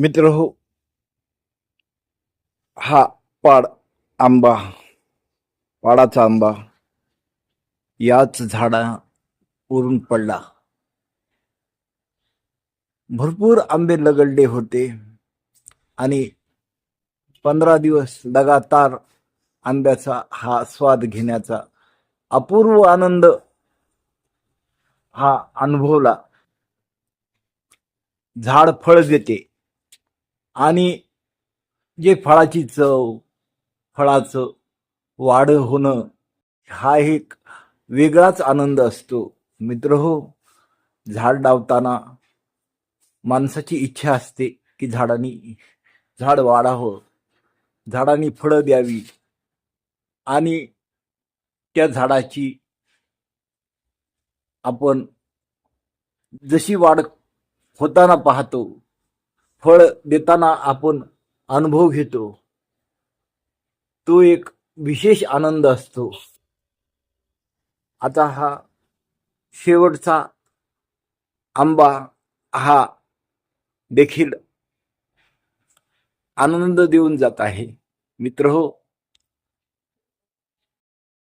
मित्र हो हा पाड आंबा पाडाचा आंबा याच झाडा उरून पडला. भरपूर आंबे लगडले होते आणि पंधरा दिवस लगातार आंब्याचा हा स्वाद घेण्याचा अपूर्व आनंद हा अनुभवला. झाड फळ देते. आणि जे फळाची चव फळाचं वाढ होणं हा एक वेगळाच आनंद असतो. मित्र हो झाड लावताना माणसाची इच्छा असते की झाडांनी झाड वाढावं झाडांनी फळं द्यावी आणि त्या झाडाची आपण जशी वाढ होताना पाहतो फळ देताना आपण अनुभव घेतो. तो एक विशेष आनंद असतो. आता हा शेवटचा आंबा हा देखील आनंद देऊन जात आहे. मित्र हो